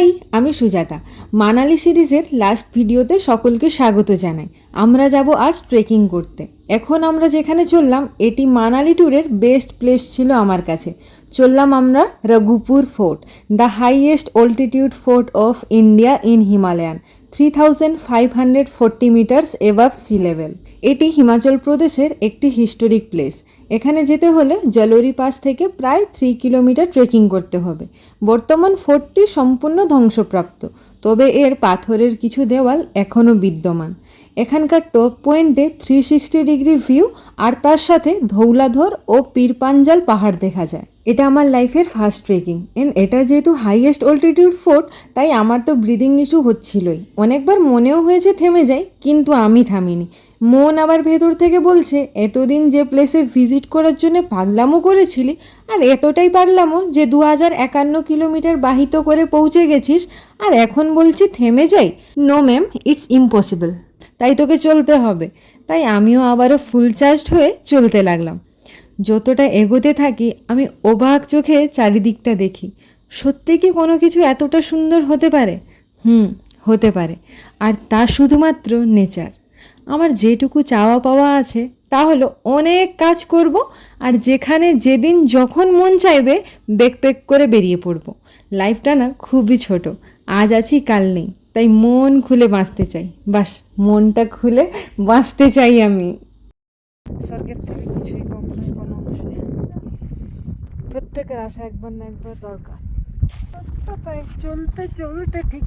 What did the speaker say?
High, আমি সুজাতা। মানালি সিরিজের last ভিডিওতে সকলকে স্বাগত জানাই। আমরা যাব আজ ট্রেকিং করতে। এখন আমরা যেখানে চললাম, এটি মানালি ট্যুরের বেস্ট প্লেস ছিল আমার কাছে। চললাম আমরা Raghupur fort the highest altitude fort of India in Himalayan three thousand five hundred forty metres above sea level এটি হিমাচল প্রদেশের একটি হিস্টোরিক প্লেস এখানে যেতে হলে জলোরি পাস থেকে প্রায় থ্রি কিলোমিটার ট্রেকিং করতে হবে। বর্তমান ফোর্টটি সম্পূর্ণ ধ্বংসপ্রাপ্ত, তবে এর পাথরের কিছু দেওয়াল এখনও বিদ্যমান। এখানকার টপ পয়েন্টে থ্রি সিক্সটি ডিগ্রি ভিউ আর তার সাথে ধৌলাধর ও পীরপাঞ্জাল পাহাড় দেখা যায়। এটা আমার লাইফের ফার্স্ট ট্রেকিং এন্ড এটা যেহেতু হাইয়েস্ট অল্টিটিউড ফোর্ট তাই আমার তো ব্রিদিং ইস্যু হচ্ছিলই। অনেকবার মনেও হয়েছে থেমে যাই, কিন্তু আমি থামিনি। মন আবার ভেতর থেকে বলছে, এতদিন যে প্লেসে ভিজিট করার জন্য পাগলামো করেছিলি, আর এতটাই পাগলামো যে দু হাজার একান্ন কিলোমিটার বাহিত করে পৌঁছে গেছিস, আর এখন বলছি থেমে যাই? নো ম্যাম ইটস ইম্পসিবল তাই তোকে চলতে হবে। তাই আমিও আবারও ফুল চার্জড হয়ে চলতে লাগলাম। যতটা এগোতে থাকি, আমি অবাক চোখে চারিদিকটা দেখি। সত্যি কি কোনো কিছু এতটা সুন্দর হতে পারে? হুম, হতে পারে। আর তা শুধুমাত্র নেচার। আমার যেটুকু চাওয়া পাওয়া আছে, তা হলো অনেক কাজ করব আর যেখানে যেদিন যখন মন চাইবে বেকপেক করে বেরিয়ে পড়ব। লাইফটা না খুবই ছোট। আজ আছি, কাল নেই। তাই মন খুলে বাঁচতে চাই। বাস, মনটা খুলে বাঁচতে চাই আমি। স্বর্গের থেকে কিছুই প্রত্যেকের আশা একবার না একবার দরকার। চলতে চলতে ঠিক।